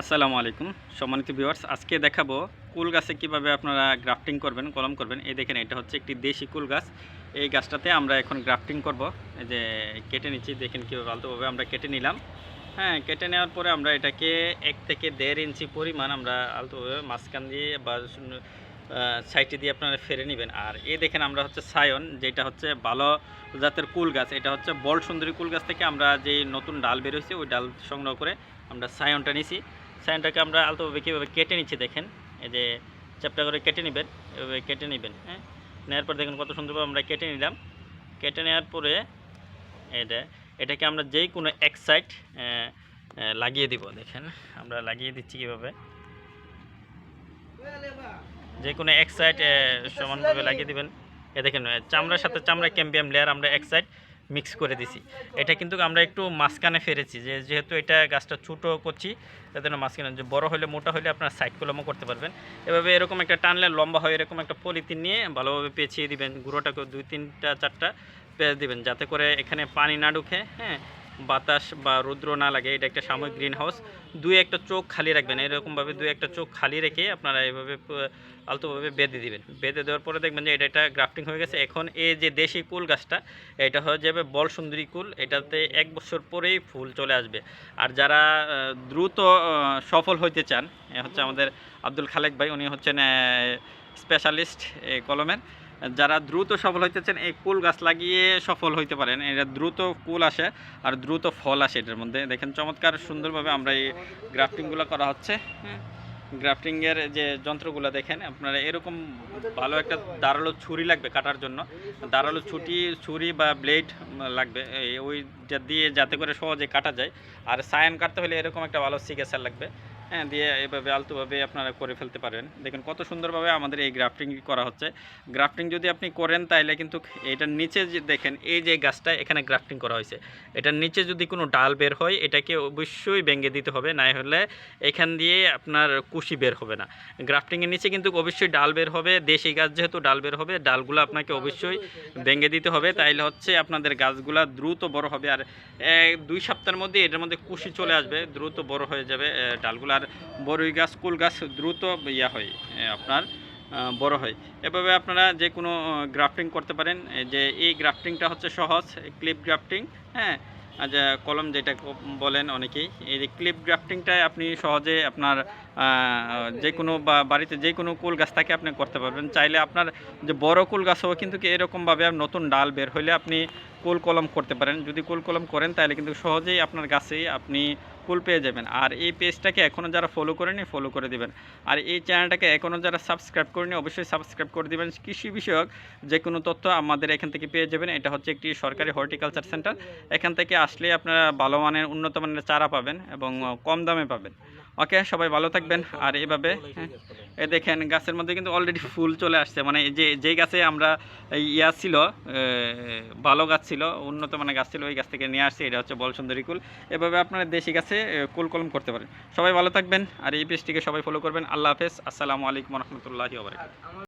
আসসালামু আলাইকুম। সম্মানিত ভিউয়ার্স, আজকে দেখাবো কুল গাছে কীভাবে আপনারা গ্রাফটিং করবেন, কলম করবেন। এই দেখেন, এটা হচ্ছে একটি দেশি কুল গাছ। এই গাছটাতে আমরা এখন গ্রাফটিং করব। এই যে কেটে নিচ্ছি, দেখেন কীভাবে আলতোভাবে আমরা কেটে নিলাম। হ্যাঁ কেটে নেওয়ার পরে আমরা এটাকে এক থেকে দেড় ইঞ্চি পরিমাণ আমরা আলতোভাবে মাঝখান দিয়ে বা সাইডে দিয়ে আপনারা ফেরে নেবেন। আর এই দেখেন, আমরা হচ্ছে সায়ন, যেটা হচ্ছে ভালো জাতের কুল গাছ। এটা হচ্ছে বল সুন্দরী কুল গাছ থেকে আমরা যে নতুন ডাল বেরোচ্ছে ওই ডাল সংগ্রহ করে আমরা সায়নটা নিছি। সায়নটাকে আমরা আলতোভাবে কীভাবে কেটে নিচ্ছি দেখেন, এই যে চ্যাপটা করে কেটে নেবেন, এভাবে কেটে নেবেন হ্যাঁ? নেওয়ার পর দেখেন কত সুন্দরভাবে আমরা কেটে নিলাম। কেটে নেওয়ার পরে এটা এটাকে আমরা যেই কোনো এক সাইড লাগিয়ে দিব, দেখেন, আমরা লাগিয়ে দিচ্ছি কীভাবে? যে কোনো এক সাইড সমানভাবে লাগিয়ে দিবেন। এ, দেখেন চামড়ার সাথে চামড়া ক্যাম্বিয়াম লেয়ার আমরা এক সাইড মিক্স করে দিছি। এটা কিন্তু আমরা একটু মাঝখানে ফেরেছি যে যেহেতু এটা গাছটা ছোটো করছি জন্য মাঝখানে যে বড়ো হলে মোটা হলে আপনার সাইড কলমও করতে পারবেন। এভাবে এরকম একটা টানলে লম্বা হয়, এরকম একটা পলিথিন নিয়ে ভালোভাবে পেঁচিয়ে দিবেন। গুঁড়োটাকে দুই তিনটা, চারটা পেঁচ দিবেন, যাতে করে এখানে পানি না ঢুকে হ্যাঁ? বাতাস বা রৌদ্র না লাগে, এটা একটা সাময়িক গ্রিন হাউস দুই একটা চোখ খালি রাখবেন, এরকমভাবে দুই একটা চোখ খালি রেখে আপনারা এভাবে আলতোভাবে বেঁধে দিবেন। বেঁধে দেওয়ার পরে দেখবেন যে এটা একটা গ্রাফটিং হয়ে গেছে। এখন এই যে দেশি কুল গাছটা, এটা হয়ে যাবে বল সুন্দরী কুল। এটাতে এক বছর পরেই ফুল চলে আসবে। আর যারা দ্রুত সফল হইতে চান হচ্ছে আমাদের আব্দুল খালেক ভাই, উনি হচ্ছেন স্পেশালিস্ট কলমের। যারা দ্রুত সফল হইতে চান এই কুল গাছ লাগিয়ে সফল হইতে পারেন। এটা দ্রুত কুল আসে আর দ্রুত ফল আসে এটার মধ্যে। দেখেন চমৎকার সুন্দরভাবে আমরা এই গ্রাফটিংগুলো করা হচ্ছে। গ্রাফটিংয়ের যে যন্ত্রগুলো দেখেন, আপনারা এরকম ভালো একটা দাঁড়াল ছুরি লাগবে কাটার জন্য। দাঁড়াল ছুটি, ছুরি বা ব্লেড লাগবে ওইটা দিয়ে যাতে করে সহজে কাটা যায়। আর সায়ান কাটতে হলে এরকম একটা ভালো সিগেসার লাগবে। হ্যাঁ দিয়ে এভাবে আলতোভাবে আপনারা করে ফেলতে পারবেন দেখুন কত সুন্দরভাবে আমাদের এই গ্রাফটিং করা হচ্ছে। গ্রাফটিং যদি আপনি করেন তাহলে কিন্তু এটার নিচে যে দেখেন, এই যে গাছটা এখানে গ্রাফটিং করা হয়েছে। এটার নিচে যদি কোনো ডাল বের হয়, এটাকে অবশ্যই ভেঙে দিতে হবে, না হলে এখান দিয়ে আপনার কুশি বের হবে না। গ্রাফটিংয়ের নিচে কিন্তু অবশ্যই ডাল বের হবে। দেশি গাছ যেহেতু ডাল বের হবে, ডালগুলো আপনাকে অবশ্যই ভেঙে দিতে হবে। তাইলে হচ্ছে আপনাদের গাছগুলা দ্রুত বড় হবে। আর দুই সপ্তাহের মধ্যে এটার মধ্যে কুশি চলে আসবে, দ্রুত বড় হয়ে যাবে ডালগুলো। আর বড়ই গাছ, কুল গাছ দ্রুত ইয়া হয় আপনার বড় হয়। এভাবে আপনারা যে কোনো গ্রাফটিং করতে পারেন। যে এই গ্রাফটিংটা হচ্ছে সহজ, ক্লিপ গ্রাফটিং হ্যাঁ? যে কলম যেটা বলেন অনেকেই, এই যে ক্লিপ গ্রাফটিংটায় আপনি সহজে আপনার যে কোনো বা বাড়িতে যে কোনো কুল গাছ থাকে আপনি করতে পারবেন। চাইলে আপনার যে বড় কুল গাছ হবে কিন্তু এরকমভাবে নতুন ডাল বের হইলে আপনি কুল কলম করতে পারেন। যদি কুল কলম করেন তাহলে কিন্তু সহজেই আপনার গাছেই আপনি কুল পেয়ে যাবেন। আর এই পেজটাকে এখনও যারা ফলো করেনি ফলো করে দিবেন। আর এই চ্যানেলটাকে এখনও যারা সাবস্ক্রাইব করেনি অবশ্যই সাবস্ক্রাইব করে দিবেন। কৃষি বিষয়ক যে কোনো তথ্য আমাদের এখান থেকে পেয়ে যাবেন। এটা হচ্ছে একটি সরকারি হর্টিকালচার সেন্টার এখান থেকে আসলে আপনারা ভালো মানের উন্নত মানের চারা পাবেন এবং কম দামে পাবেন। ওকে সবাই ভালো থাকবেন। আর এভাবে হ্যাঁ, এ দেখেন, গাছের মধ্যে কিন্তু অলরেডি ফুল চলে আসছে। মানে যে যেই গাছে আমরা ইয়া ছিল ভালো গাছ ছিল, উন্নত মানে গাছ ছিল, ওই গাছ থেকে নিয়ে আসছি, এটা হচ্ছে বলসুন্দরী কুল। এভাবে আপনারা দেশি গাছে কুল কলম করতে পারেন। সবাই ভালো থাকবেন, আর এই পেজটিকে সবাই ফলো করবেন। আল্লাহ হাফেজ। আসসালামু আলাইকুম রহমতুল্লাহি